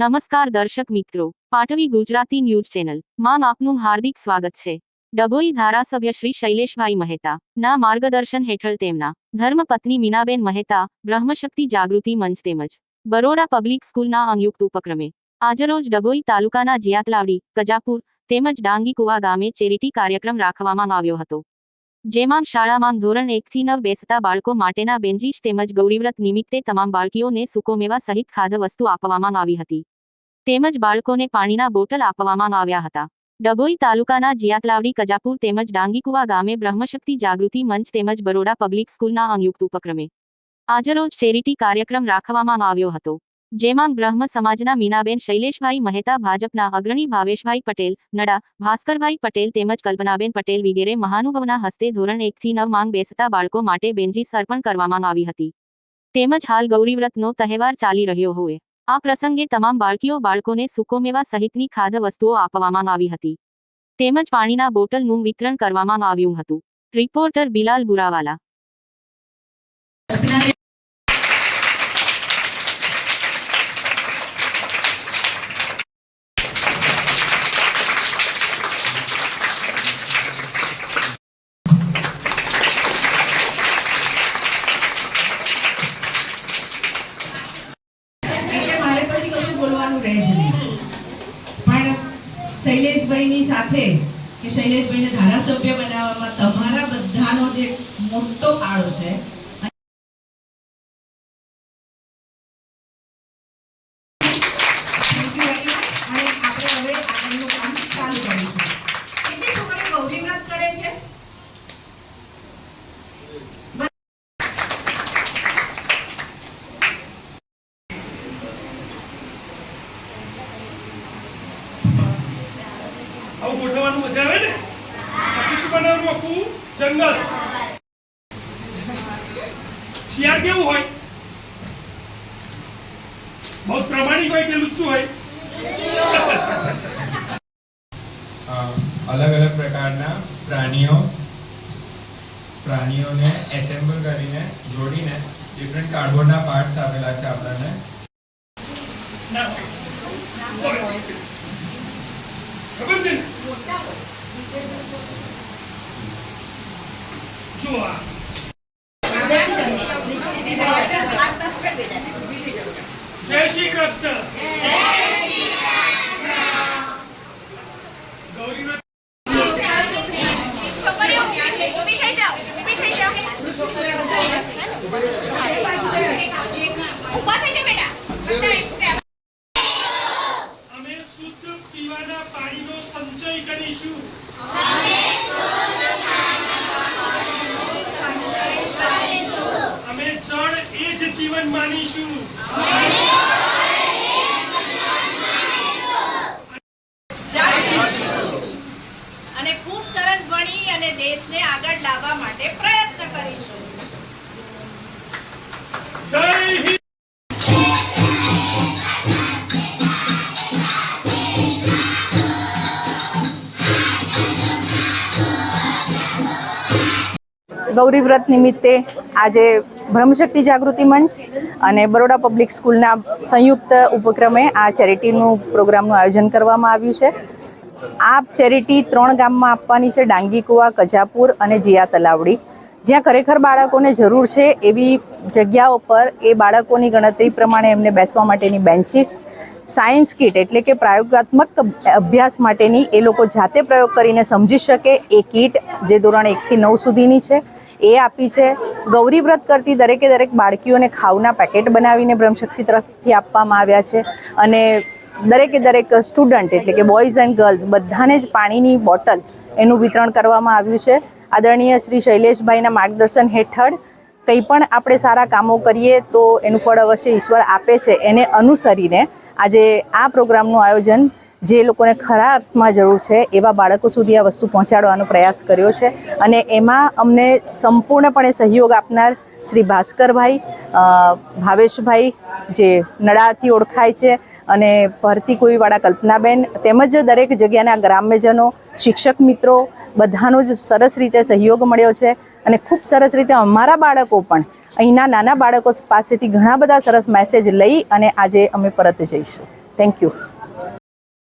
નમસ્કાર દર્શક મિત્રો, પાટવી ગુજરાતી ન્યૂઝ ચેનલ. માં આપનું હાર્દિક સ્વાગત છે. ડભોઈ ધારાસભ્ય શ્રી શૈલેષભાઈ મહેતા, ના માર્ગદર્શન હેઠળ તેમના, ધર્મપત્ની મીનાબેન મહેતા, બ્રહ્મશક્તિ જાગૃતિ મંચ તેમજ, બરોડા પબ્લિક સ્કૂલના સંયુક્ત ઉપક્રમે, આજરોજ ડભોઈ તાલુકાના જિયાતલાવડી, કજાપુર, તેમજ ડાંગીકુવા ગામે ચેરિટી કાર્યક્રમ રાખવામાં આવ્યો હતો. જેમાં શાળામાં ધોરણ એકથી નવ બેસતા બાળકો માટેના બેન્ચીસ તેમજ ગૌરીવ્રત નિમિત્તે તમામ બાળકીઓને સુકોમેવા સહિત ખાદ્ય વસ્તુ આપવામાં આવી હતી. તેમજ બાળકોને પાણીના બોટલ આપવામાં આવ્યા હતા. ડભોઈ તાલુકાના જિયાતલાવડી કજાપુર તેમજ ડાંગીકુવા ગામે બ્રહ્મશક્તિ જાગૃતિ મંચ તેમજ બરોડા પબ્લિક સ્કૂલના સંયુક્ત ઉપક્રમે. આજરોજ ચેરિટી કાર્યક્રમ રાખવામાં આવ્યો હતો. જેમાં બ્રહ્મ સમાજના મીનાબેન શૈલેષભાઈ મહેતા, ભાજપના અગ્રણી ભાવેશભાઈ પટેલ, નડા, ભાસ્કરભાઈ પટેલ તેમજ કલ્પનાબેન પટેલ વગેરે મહાનુભાવના હસ્તે ધોરણ એકથી નવ માંગ બેસતા બાળકો માટે બેન્ચીસ અર્પણ કરવામાં આવી હતી. તેમજ હાલ ગૌરીવ્રતનો તહેવાર ચાલી રહ્યો હોય. આ પ્રસંગે તમામ બાળકીઓ બાળકોને સુકોમેવા સહિતની ખાદ્ય વસ્તુઓ આપવામાં આવી હતી. તેમજ પાણીના બોટલનું વિતરણ કરવામાં આવ્યું હતું. રિપોર્ટર બિલાલ બુરાવાલા. શૈલેષભાઈની સાથે કે શૈલેષભાઈને ધારાસભ્ય બનાવવામાં તમારા બધાનો જે મોટો ફાળો છે Thank you very much. અને આપણે હવે આગળનું કામ ચાલુ કરીશું કેટલી છોકરીઓ ગૌરી વ્રત કરે છે આવું ગોઠવવાનું મજા આવે ને? પછી શું બનાવવાનું આખું? જંગલ. શિયાળ કેવું હોય? બહુ પ્રમાણિક હોય કે લુચ્ચું હોય? અલગ અલગ પ્રકારના પ્રાણીઓ પ્રાણીઓને એસેમ્બલ કરીને જોડીને ડિફરન્ટ કાર્ડબોર્ડના પાર્ટ્સ આપેલા છે આપણને ના હોય હોય. ખબર છે ને જો આ જય શ્રી કૃષ્ણ ગૌરી એ માનીશું. અને ખૂબ સરસ ભણી અને દેશને આગળ લાવવા માટે પ્રયત્ન કરીશું. જય હિન્દ. ગૌરી વ્રત નિમિત્તે આજે બ્રહ્મશક્તિ જાગૃતિ મંચ અને બરોડા પબ્લિક સ્કૂલના સંયુક્ત ઉપક્રમે આ ચેરિટીનું પ્રોગ્રામનું આયોજન કરવામાં આવ્યું છે. આ ચેરિટી ત્રણ ગામમાં આપવાની છે, ડાંગી કુવા, કજાપુર અને જીયા તલાવડી. જ્યાં ખરેખર બાળકોને જરૂર છે એવી જગ્યાઓ પર એ બાળકોની ગણતરી પ્રમાણે એમને બેસવા માટેની બેન્ચીસ સાયન્સ કિટ એટલે કે પ્રયોગાત્મક અભ્યાસ માટેની એ લોકો જાતે પ્રયોગ કરીને સમજી શકે એ કિટ જે ધોરણ એકથી નવ સુધીની છે, એ આપી છે. ગૌરી વ્રત કરતી દરેકે દરેક બાળકીઓને ખાવના પેકેટ બનાવીને બ્રહ્મશક્તિ તરફથી આપવામાં આવ્યા છે અને દરેકે દરેક સ્ટુડન્ટ એટલે કે બોયઝ એન્ડ ગર્લ્સ બધાને જ પાણીની બોટલ એનું વિતરણ કરવામાં આવ્યું છે. આદરણીય શ્રી શૈલેષભાઈના માર્ગદર્શન હેઠળ કંઈ પણ આપણે સારા કામો કરીએ તો એનું ફળ અવશ્ય ઈશ્વર આપે છે. એને અનુસરીને આજે આ પ્રોગ્રામનું આયોજન જે લોકોને ખરા અર્થમાં જરૂર છે, એવા બાળકો સુધી આ વસ્તુ પહોંચાડવાનો પ્રયાસ કર્યો છે અને એમાં અમને સંપૂર્ણપણે સહયોગ આપનાર શ્રી ભાસ્કરભાઈ ભાવેશભાઈ જે નડાથી ઓળખાય છે અને ભરતી કોઈવાળા કલ્પનાબેન તેમજ દરેક જગ્યાના ગ્રામ્યજનો, શિક્ષક મિત્રો બધાનો જ સરસ રીતે સહયોગ મળ્યો છે. અને ખૂબ સરસ રીતે અમારા બાળકો પણ અહીંના નાના બાળકો પાસેથી ઘણા બધા સરસ મેસેજ લઈ અને આજે અમે પરત જઈશું. Thank you